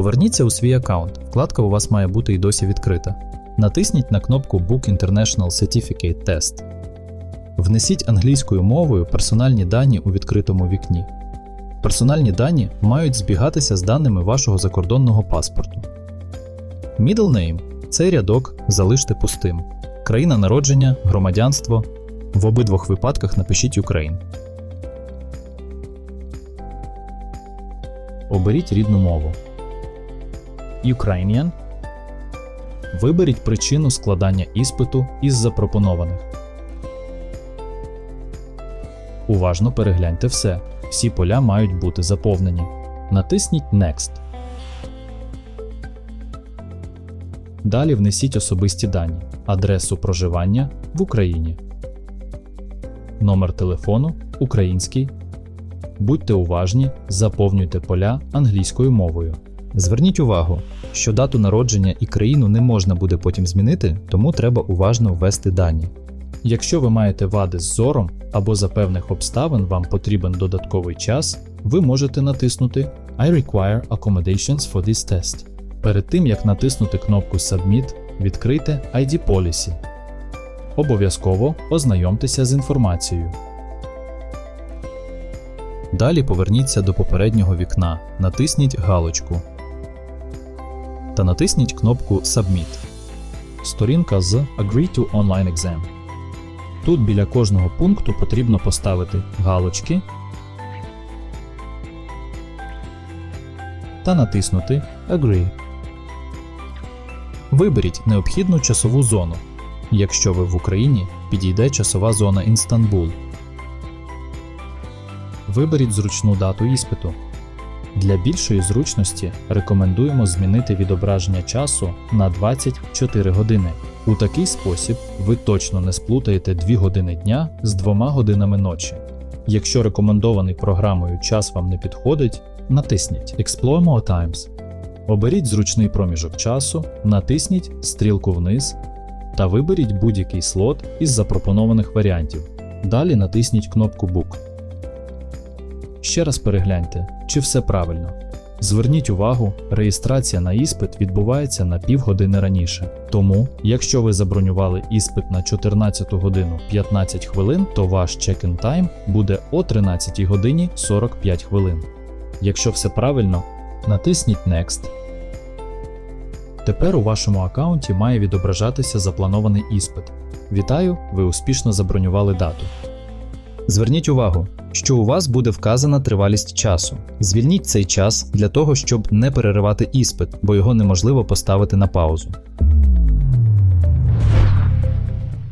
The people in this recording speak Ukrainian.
Поверніться у свій аккаунт. Вкладка у вас має бути і досі відкрита. Натисніть на кнопку Book International Certificate Test. Внесіть англійською мовою персональні дані у відкритому вікні. Персональні дані мають збігатися з даними вашого закордонного паспорту. Middle name – цей рядок залиште пустим. Країна народження, громадянство. В обидвох випадках напишіть Ukraine. Оберіть рідну мову. Ukrainian. Виберіть причину складання іспиту із запропонованих. Уважно перегляньте все. Всі поля мають бути заповнені. Натисніть Next. Далі внесіть особисті дані, адресу проживання в Україні, номер телефону український. Будьте уважні, заповнюйте поля англійською мовою. Зверніть увагу, що дату народження і країну не можна буде потім змінити, тому треба уважно ввести дані. Якщо ви маєте вади з зором або за певних обставин вам потрібен додатковий час, ви можете натиснути I require accommodations for this test. Перед тим як натиснути кнопку Submit, відкрийте ID Policy. Обов'язково ознайомтеся з інформацією. Далі поверніться до попереднього вікна, натисніть галочку та натисніть кнопку Submit. Сторінка з Agree to Online Exam. Тут біля кожного пункту потрібно поставити галочки та натиснути Agree. Виберіть необхідну часову зону. Якщо ви в Україні, підійде часова зона Інстанбул. Виберіть зручну дату іспиту. Для більшої зручності рекомендуємо змінити відображення часу на 24 години. У такий спосіб ви точно не сплутаєте 2 години дня з 2 годинами ночі. Якщо рекомендований програмою час вам не підходить, натисніть Explore More Times. Оберіть зручний проміжок часу, натисніть стрілку вниз та виберіть будь-який слот із запропонованих варіантів. Далі натисніть кнопку Book. Ще раз перегляньте, чи все правильно. Зверніть увагу, реєстрація на іспит відбувається на півгодини раніше. Тому, якщо ви забронювали іспит на 14 годину 15 хвилин, то ваш check-in time буде о 13 годині 45 хвилин. Якщо все правильно, натисніть Next. Тепер у вашому аккаунті має відображатися запланований іспит. Вітаю, ви успішно забронювали дату. Зверніть увагу, що у вас буде вказана тривалість часу. Звільніть цей час для того, щоб не переривати іспит, бо його неможливо поставити на паузу.